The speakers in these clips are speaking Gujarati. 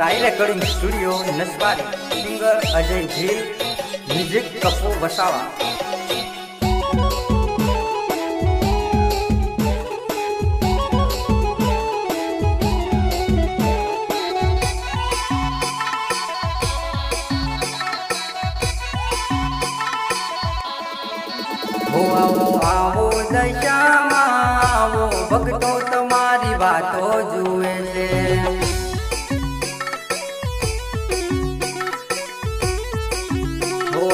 Sai recording studio Naswadi singer Ajay Bhil music Kapu Vasava. આવો આવો દશામાં આવો ભક્તો તમારી વાતો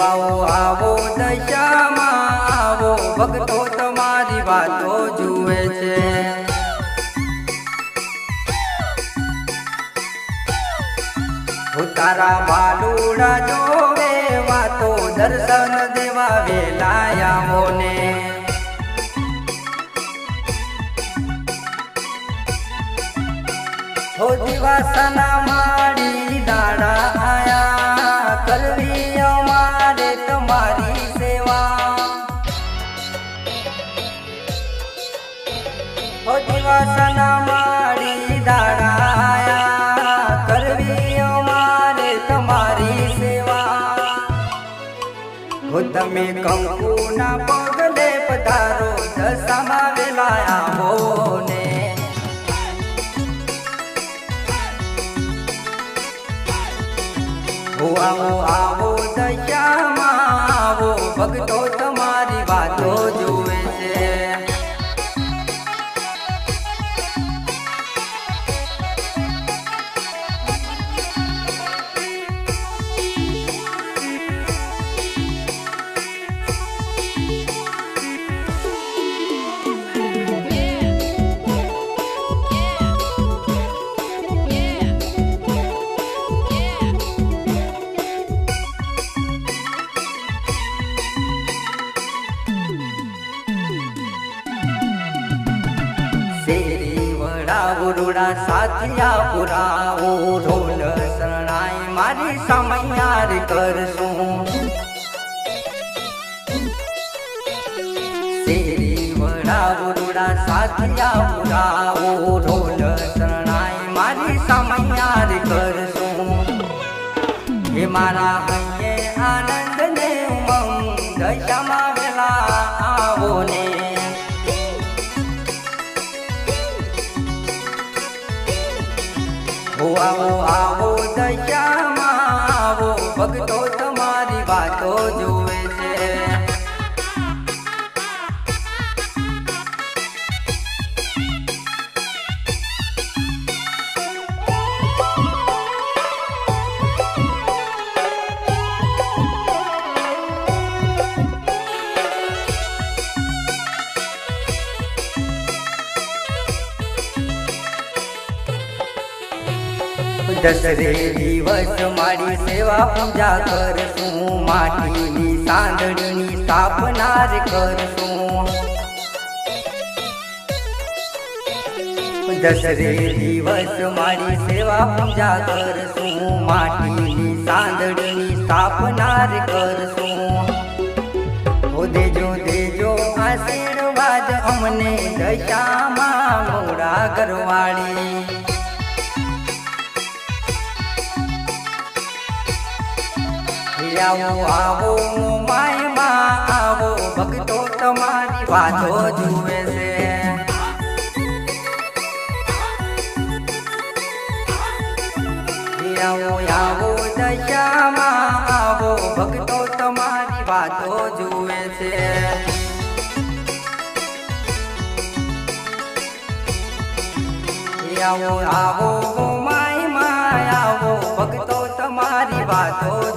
આવો આવો દશામાં આવો. ભક્તો તમારી વાતો જુએ છે. તારા બાલુડા જોવે, વાતો દર્શન દેવા વેલાયા મોને હો દિવાસના માડી દાડા આયા કરવી તમારી સેવા. હો દિવાસના માડી દાડા આયા કરવી તમારી સેવા. હો તમે કંકુના પગલે પધારો, દશામાં વેલાયા હો ને આવો આવો દશામાં આવો ભક્તો સાથિયા પુરાવો ઢોલ શરણાઈ, મારી સમયાર કરશું. શેરી વડા ઉરુડા સાથિયા પુરાવો ઢોલ શરણાઈ, મારી સમયાર કરશું. હે મારા હૈયે આનંદ ને ઉમંગ દશામાં વેલા આવો ને. આવો આવો દયામાં આવો. ભક્તો તમારી વાતો જુએ દસરે દિવસ મારી સેવા પૂજા કરશું. માટીની સાંદડીની સ્થાપનાર કરશું. દસરે દિવસ મારી સેવા પૂજા કરશું. માટીની સાંદડીની સ્થાપનાર કરશું. દેજો દેજો આશીર્વાદ અમને દશામાં મોડા ગરવાળી આવો માયમાં આવો ભક્તો તમારી વાતો જુએ છે આવો આવો દશામાં આવો ભક્તો તમારી વાતો જુએ છે આવો આવો માયમાં આવો, ભક્તો તમારી વાતો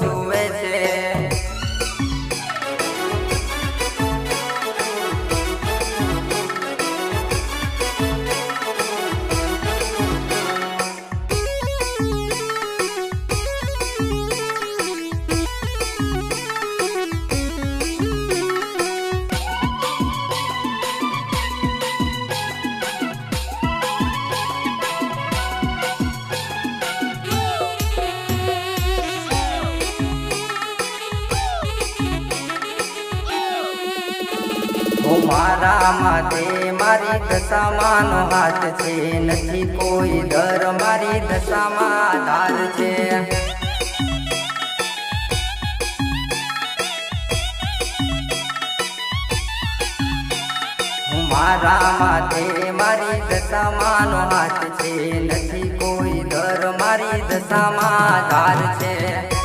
મારી દશામાંનો હાથ છે, નથી કોઈ દર, મારી દશામાં ધાર છે. મારા માથે, મારી દશામાં હાથ છે, નથી કોઈ દર, મારી દશામાં ધાર છે.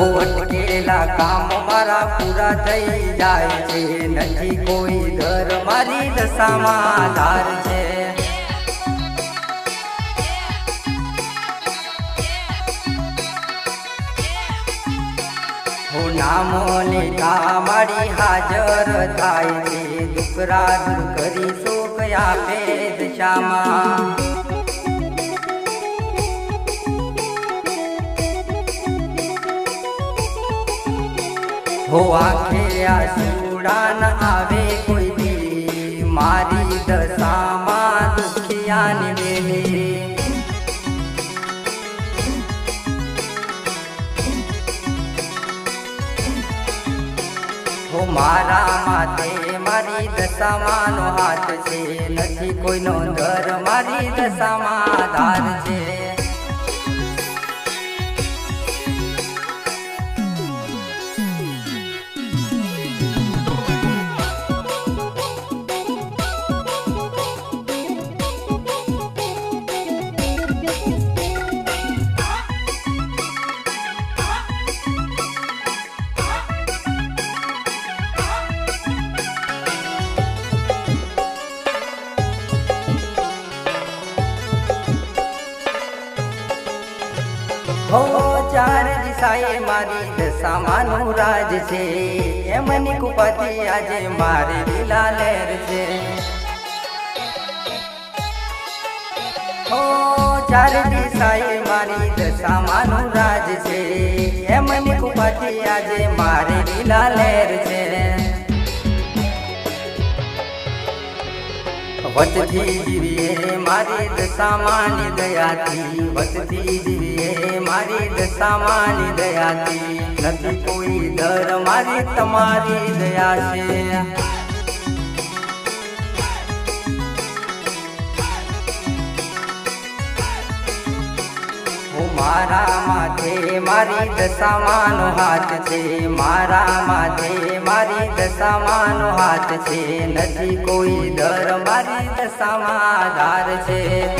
અટકેલા કામ મારા પૂરા થઈ જાય છે. નથી કોઈ ઘર મારી દશામાં આધાર છે. હો નામો મારી હાજર થાય છે. દુકરા દૂર કરી શોક આપે દશામાં. હો ખેલ્યા સુડાન આવે કોઈ દી. મારી દશામાં દુખિયાની બેની મારા માથે મારી દશામાનો હાથ છે. નથી કોઈનો ડર મારી દશામાં ધાર છે. હો ચાર દિશાએ મારી દશામાનું રાજ છે. એમની કુપતિ આજે મારી લીલા લહેર છે. હો ચાર દિશાએ મારી દશામાનું રાજ છે. એમની કુપતિ આજે મારી લીલા લહેર છે. વચથી જીવીએ મારી દશામાની દયાથી. વચથી જીવીએ મારી દશામાની દયાથી. નથી કોઈ ડર મારી તમારી દયા છે. મારા માથે મારી દશામાંનો હાથ છે. મારા માથે મારી દશામાંનો હાથ છે. નથી કોઈ દર મારી દશામાં આધાર છે.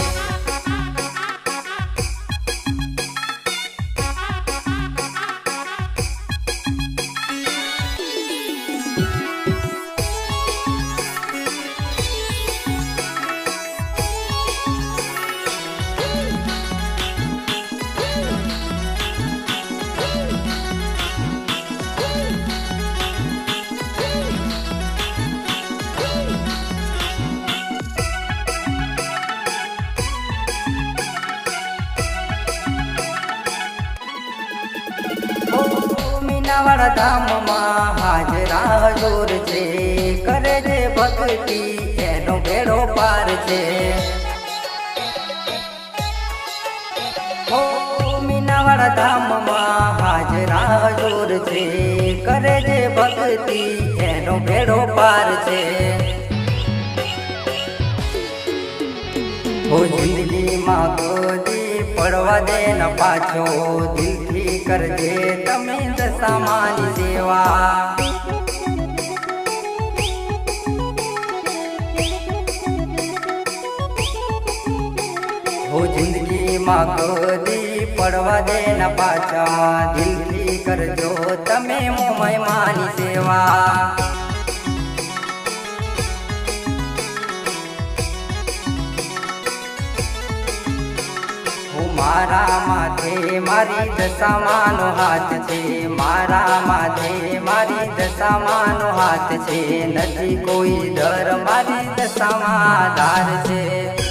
મીનાવાળા ધામમાં હાજરા જોર છે. કરે છે ભક્તિ એનો ભેડો પાર છે. હો મીનાવાળા ધામમાં હાજરા જોર છે. કરે છે ભક્તિ એનો ભેડો પાર છે. હો જિંદગીમાં પડવા દે ન પાછો. દિલથી કરજે તમે દશામાની સેવા. હો જિંદગીમાં કદી પડવા દે ન પાછા. દિલથી કરજો તમે મહેમાની સેવા. મારા માથે મારી દશામાનો હાથ છે. મારા માથે મારી દશામાનો હાથ છે. નથી કોઈ ડર મારી દશામાં ધાર છે.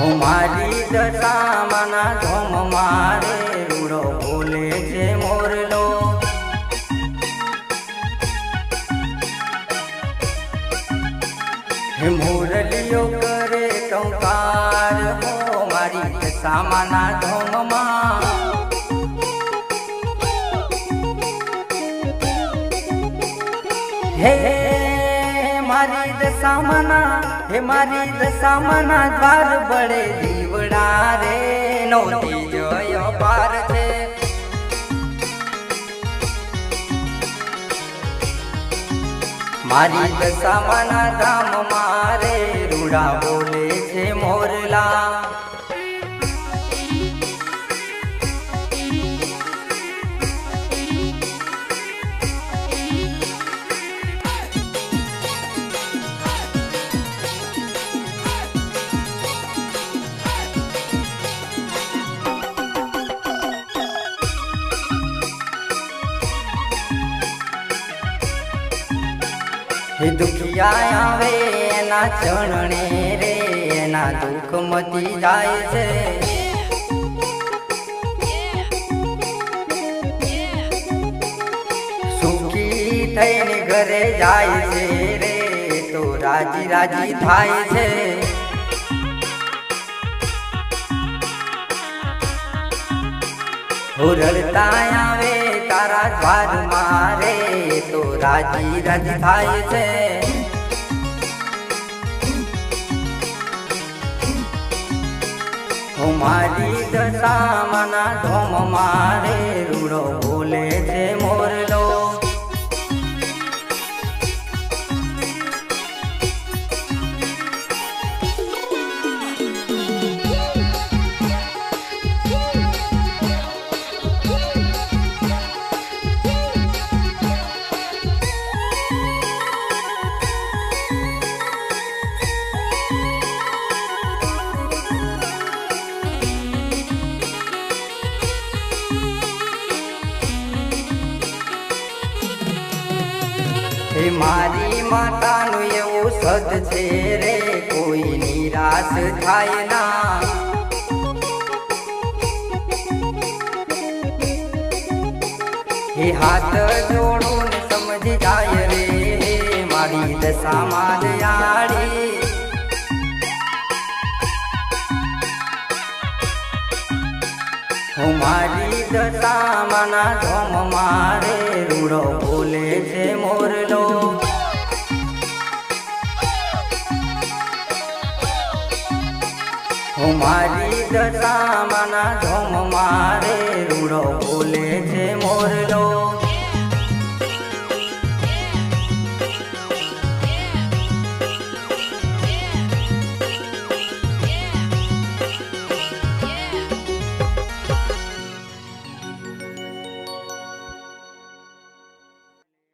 હું મારી દશામાના ધોમ મારે રૂડો બોલે છે મોરલો. હે મોરલીઓ કરે ટંકાર હો મારી દશામાના ધોમમાં. હે મારી દશામના હે મારી દશામના દ્વાર બળે દીવડા રે, નોતી જય પાર છે. મારી દશામના ધામ મારે રૂડા બોલે છે મોરલા. દુખિયા આવે એના ચરણે રે, એના દુઃખ મતી જાય છે. સુખી થઈને ઘરે જાય છે રે, તો રાજી રાજી થાય છે. રડતા આવે તારા દ્વાર મારે તો રાજી રાજી થાય છે. મારી દશામાના ધોમ મારે રૂડો બોલે છે મોરલો માતાનું એવું સદ છે રે, કોઈ નિરાશ થાય ના. હે હાથ જોડું ને સમજી જાય રે મારી દશામાં દયાળી હું મારી દશામાના ધોમ મારે, રૂડો બોલે છે મોરલો. હું મારી દશામાના ધોમ મારે રૂડો બોલે છે મોરલો.